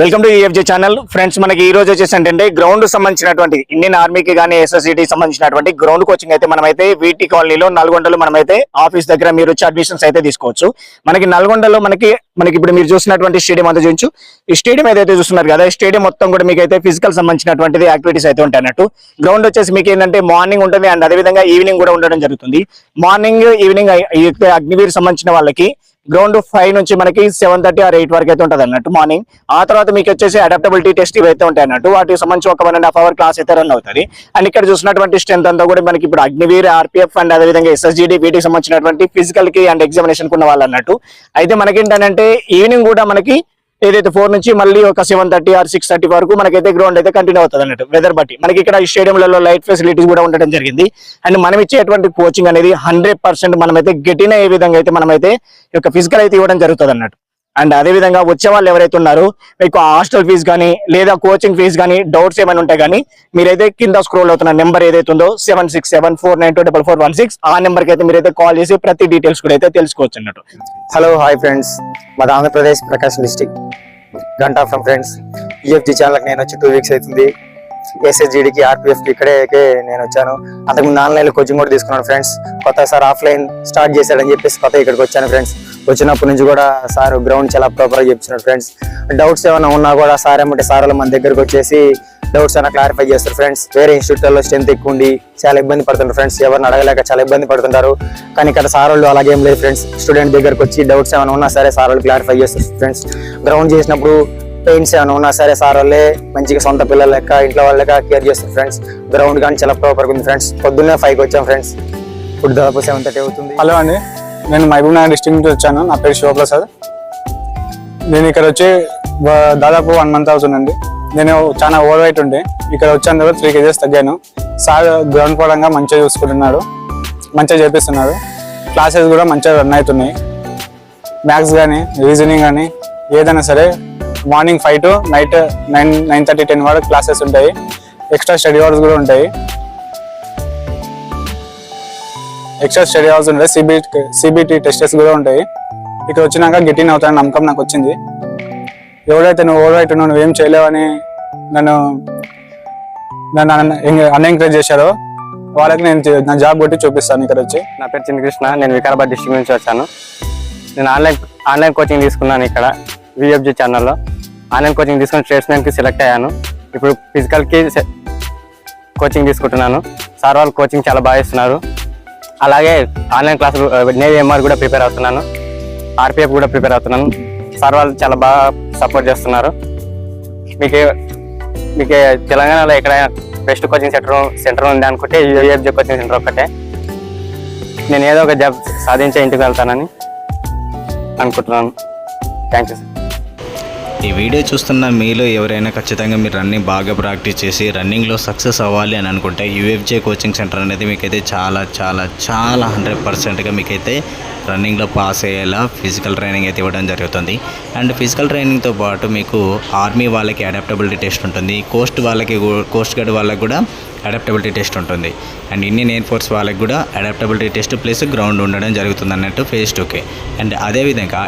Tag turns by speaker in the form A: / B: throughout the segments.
A: Welcome to EFJ channel. Friends మనకి ఈ రోజు వచ్చేసి ఏంటంటే గ్రౌండ్ సంబంధించినటువంటి ఇండియన్ ఆర్మీకి కానీ ఎస్ఎస్సిటీ సంబంధించినటువంటి గ్రౌండ్ కోచింగ్ అయితే మనమైతే వీటి కాలనీలో నల్గొండలో మనమైతే ఆఫీస్ దగ్గర మీరు వచ్చి అడ్మిషన్స్ అయితే తీసుకోవచ్చు. మనకి నల్గొండలో మనకి మనకి ఇప్పుడు మీరు చూసినటువంటి స్టేడియం అంతా చూపించు ఈ స్టేడియం ఏదైతే చూస్తున్నారు కదా ఈ స్టేడియం మొత్తం కూడా మీకు అయితే ఫిజికల్ సంబంధించినటువంటిది యాక్టివిటీస్ అయితే ఉంటాయి అన్నట్టు. గ్రౌండ్ వచ్చేసి మీకు ఏంటంటే మార్నింగ్ ఉంటుంది అండ్ అదేవిధంగా ఈవినింగ్ కూడా ఉండడం జరుగుతుంది. మార్నింగ్ ఈవినింగ్ అగ్నివీర్ సంబంధించిన వాళ్ళకి గ్రౌండ్ ఫైవ్ నుంచి మనకి సెవెన్ థర్టీ ఆర్ ఎయిట్ వరకు అయితే ఉంటుంది అన్నట్టు మార్నింగ్. ఆ తర్వాత మీకు వచ్చేసి అడాప్టబిలిటీ టెస్ట్ ఇవి అయితే ఉంటాయి అన్నట్టు. వాటికి సంబంధించి ఒక one and half hour class అయితే రన్ అవుతుంది. అండ్ ఇక్కడ చూసినటువంటి స్ట్రెంత్ అంతా కూడా మనకి ఇప్పుడు అగ్నివీర్ ఆర్పిఎఫ్ అండ్ అదేవిధంగా ఎస్ఎస్జిడి వీటికి సంబంధించినటువంటి ఫిజికల్కి అండ్ ఎగ్జామినేషన్ ఉన్న వాళ్ళు అన్నట్టు. అయితే మనకి ఏంటంటే ఈవినింగ్ కూడా మనకి ఏదైతే ఫోర్ నుంచి మళ్ళీ ఒక seven thirty or six thirty వరకు మనకైతే గ్రౌండ్ అయితే కంటిన్యూ అవుతుంది అన్నట్టు వెదర్ బట్టి. మనకి ఇక్కడ స్టేడియంలలో లైట్ ఫెసిలిటీస్ కూడా ఉండడం జరిగింది. అండ్ మనం ఇచ్చేటువంటి కోచింగ్ అనేది హండ్రెడ్ పర్సెంట్ మనమైతే గెటిన ఏ విధంగా అయితే మనమైతే ఈ యొక్క ఫిజికల్ అయితే ఇవ్వడం జరుగుతుంది అన్నట్టు. అండ్ అదే విధంగా వచ్చే వాళ్ళు ఎవరైతే ఉన్నారో మీకు హాస్టల్ ఫీజు కానీ లేదా కోచింగ్ ఫీజు కానీ డౌట్స్ ఏమైనా ఉంటాయి కానీ మీరైతే కింద స్క్రోల్ అవుతున్న నెంబర్ ఏదైతే ఉందో seven six seven four nine two double four one six ఆ నెంబర్కి అయితే మీరైతే కాల్ చేసి ప్రతి డీటెయిల్స్ కూడా అయితే తెలుసుకోవచ్చు అన్నట్టు.
B: హలో హాయ్ ఫ్రెండ్స్ మాది ఆంధ్రప్రదేశ్ ప్రకాశం డిస్టిక్ గంటా ఫ్రమ్ ఫ్రెండ్స్ ఈఎఫ్జి ఛానల్కి నేను వచ్చి టూ వీక్స్ అవుతుంది. ఎస్ఎస్జిడికి ఆర్పిఎఫ్కి ఇక్కడే నేను వచ్చాను. అంతకుముందు ఆన్లైన్లో కోచింగ్ కూడా తీసుకున్నాను ఫ్రెండ్స్ కొత్త సార్ ఆఫ్లైన్ స్టార్ట్ చేశాడని చెప్పేసి కొత్త ఇక్కడికి వచ్చాను ఫ్రెండ్స్ వచ్చినప్పటి నుంచి కూడా సార్ గ్రౌండ్ చాలా ప్రాపర్గా చెప్తున్నాడు ఫ్రెండ్స్ డౌట్స్ ఏమైనా ఉన్నా కూడా సార్ ఏమంటే సార్ మన దగ్గరకు వచ్చేసి డౌట్స్ అయినా క్లారిఫై చేస్తారు ఫ్రెండ్స్ వేరే ఇన్స్టిట్యూట్లో స్ట్రెంత్ ఎక్కువ ఉండి చాలా ఇబ్బంది పడుతుంటారు ఫ్రెండ్స్ ఎవరిని అడగలేక చాలా ఇబ్బంది పడుతుంటారు. కానీ ఇక్కడ సార్ వాళ్ళు అలాగేం లేదు ఫ్రెండ్స్ స్టూడెంట్ దగ్గరకు వచ్చి డౌట్స్ ఏమైనా ఉన్నా సరే సార్ వాళ్ళు క్లారిఫై చేస్తారు ఫ్రెండ్స్ గ్రౌండ్ చేసినప్పుడు పెయిన్స్ ఏమైనా ఉన్నా సరే సార్ వాళ్ళే మంచిగా సొంత పిల్లల లెక్క ఇంట్లో వాళ్ళ లెక్క కేర్ చేస్తారు ఫ్రెండ్స్ గ్రౌండ్ కానీ చాలా ప్రాపర్గా ఉంది ఫ్రెండ్స్ పొద్దున్నే ఫైవ్కి వచ్చాం ఫ్రెండ్స్ ఇప్పుడు దాదాపు సెవెన్ థర్టీ అవుతుంది.
C: హలో అండి. నేను మహబూబ్ నగర్ డిస్ట్రిక్ట్ నుంచి వచ్చాను. నా పేరు శివప్రసాద్. నేను ఇక్కడ వచ్చి దాదాపు వన్ మంత్ అవుతుందండి నేను చాలా ఓవర్ వెయిట్ ఉండే. ఇక్కడ వచ్చిన తర్వాత త్రీ కేజెస్ తగ్గాను. సార్ గ్రౌండ్ పరంగా మంచిగా చూసుకుంటున్నాడు. మంచిగా చేపిస్తున్నాడు. క్లాసెస్ కూడా మంచిగా రన్ అవుతున్నాయి. మ్యాథ్స్ కానీ రీజనింగ్ కానీ ఏదైనా సరే morning five to night nine nine thirty ten వరకు క్లాసెస్ ఉంటాయి. ఎక్స్ట్రా స్టడీ అవర్స్ కూడా ఉంటాయి. ఎక్స్ట్రా స్టడీ అవర్స్ ఉంటాయి. సిబిటి సిబిటి టెస్టెస్ కూడా ఉంటాయి. ఇక్కడ వచ్చినాక గెటిన్ అవుతానని నమ్మకం నాకు వచ్చింది. ఎవడైతే నువ్వు ఓవర్ నువ్వు నువ్వేం చేయలేవని నన్ను నన్ను అన్ఎంకరేజ్ చేశారో వాళ్ళకి నేను నా జాబ్ కొట్టి చూపిస్తాను ఇక్కడ వచ్చి.
D: నా పేరు చిన్నకృష్ణ. నేను వికారాబాద్ డిస్ట్రిక్ట్ నుంచి వచ్చాను. నేను ఆన్లైన్ ఆన్లైన్ కోచింగ్ తీసుకున్నాను ఇక్కడ. విఎఫ్జి ఛానల్లో ఆన్లైన్ కోచింగ్ తీసుకుని స్టేట్స్మెన్కి సెలెక్ట్ అయ్యాను. ఇప్పుడు ఫిజికల్కి కోచింగ్ తీసుకుంటున్నాను. సార్ వాళ్ళు కోచింగ్ చాలా బాగా ఇస్తున్నారు అలాగే ఆన్లైన్ క్లాసులు నేవీ ఎంఆర్ కూడా ప్రిపేర్ అవుతున్నాను. ఆర్పిఎఫ్ కూడా ప్రిపేర్ అవుతున్నాను. సార్ వాళ్ళు చాలా బాగా సపోర్ట్ చేస్తున్నారు. మీకు మీకు తెలంగాణలో ఎక్కడైనా బెస్ట్ కోచింగ్ సెంటర్ సెంటర్ ఉంది అనుకుంటే యూఎఫ్జే కోచింగ్ సెంటర్ ఒక్కటే. నేను ఏదో ఒక జాబ్ సాధించే ఇంటికి వెళ్తానని అనుకుంటున్నాను. థ్యాంక్ యూ సార్
E: ఈ వీడియో చూస్తున్న మీలో ఎవరైనా ఖచ్చితంగా మీరు రన్నింగ్ బాగా ప్రాక్టీస్ చేసి రన్నింగ్లో సక్సెస్ అవ్వాలి అని అనుకుంటే యూఎఫ్జే కోచింగ్ సెంటర్ అనేది మీకైతే చాలా చాలా చాలా హండ్రెడ్ పర్సెంట్గా మీకైతే రన్నింగ్లో పాస్ అయ్యేలా ఫిజికల్ ట్రైనింగ్ అయితే ఇవ్వడం జరుగుతుంది. అండ్ ఫిజికల్ ట్రైనింగ్తో పాటు మీకు ఆర్మీ వాళ్ళకి అడాప్టబిలిటీ టెస్ట్ ఉంటుంది. కోస్ట్ వాళ్ళకి కోస్ట్ గార్డ్ వాళ్ళకి కూడా అడాప్టబిలిటీ టెస్ట్ ఉంటుంది. అండ్ ఇండియన్ ఎయిర్ ఫోర్స్ వాళ్ళకి కూడా అడాప్టబిలిటీ టెస్ట్ ప్లస్ గ్రౌండ్ ఉండడం జరుగుతుంది అన్నట్టు ఫేజ్ టూకే అండ్ అదేవిధంగా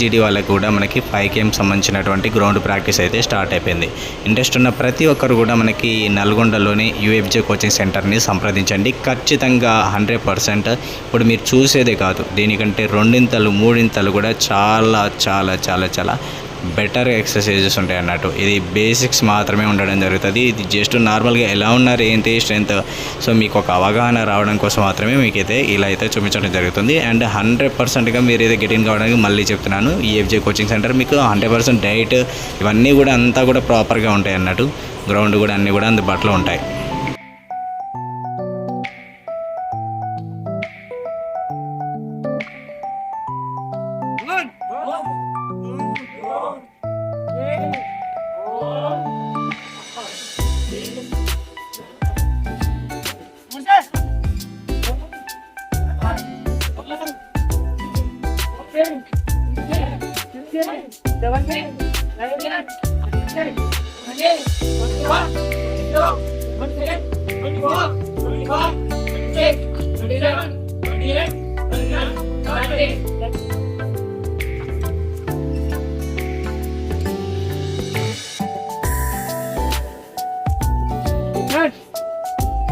E: జీడీ వాళ్ళకి కూడా మనకి ఫైవ్ కేమ్ సంబంధించినటువంటి గ్రౌండ్ ప్రాక్టీస్ అయితే స్టార్ట్ అయిపోయింది. ఇంట్రెస్ట్ ఉన్న ప్రతి ఒక్కరు కూడా మనకి నల్గొండలోని యూఎఫ్జే కోచింగ్ సెంటర్ని సంప్రదించండి. ఖచ్చితంగా హండ్రెడ్ పర్సెంట్ ఇప్పుడు మీరు చూసేదే కాదు. దీనికంటే రెండింతలు మూడింతలు కూడా చాలా చాలా చాలా చాలా బెటర్ ఎక్సర్సైజెస్ ఉంటాయి అన్నట్టు. ఇది బేసిక్స్ మాత్రమే ఉండడం జరుగుతుంది. ఇది జస్ట్ నార్మల్గా ఎలా ఉన్నారు ఏంటి స్ట్రెంత్ సో మీకు ఒక అవగాహన రావడం కోసం మాత్రమే మీకైతే ఇలా అయితే చూపించడం జరుగుతుంది. అండ్ హండ్రెడ్ పర్సెంట్గా మీరు అయితే గెటిన్ కావడానికి మళ్ళీ చెప్తున్నాను. ఈఎఫ్జే కోచింగ్ సెంటర్ మీకు హండ్రెడ్ పర్సెంట్ డైట్ ఇవన్నీ కూడా అంతా కూడా ప్రాపర్గా ఉంటాయి అన్నట్టు. గ్రౌండ్ కూడా అన్నీ కూడా అందుబాటులో ఉంటాయి.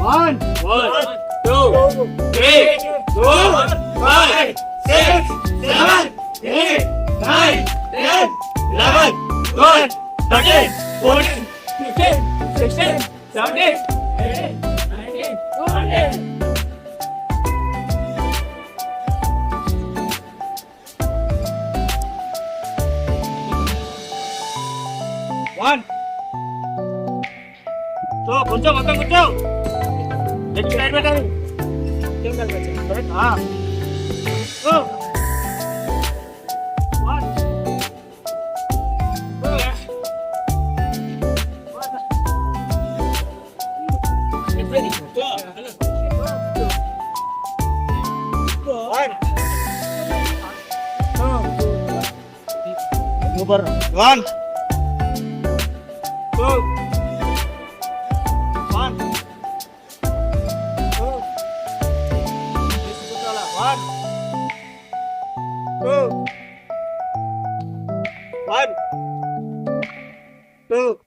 A: One, one, two, three, four, five, six, seven, eight, nine. Nine, thirteen, fourteen, fifteen, sixteen, seventeen, eighteen, nineteen, twenty. One. So, kunci, kunci, kunci. Jadi, saya betul. Jangan baca. Ah. Oh. One. Two. Ngubar. One. Two.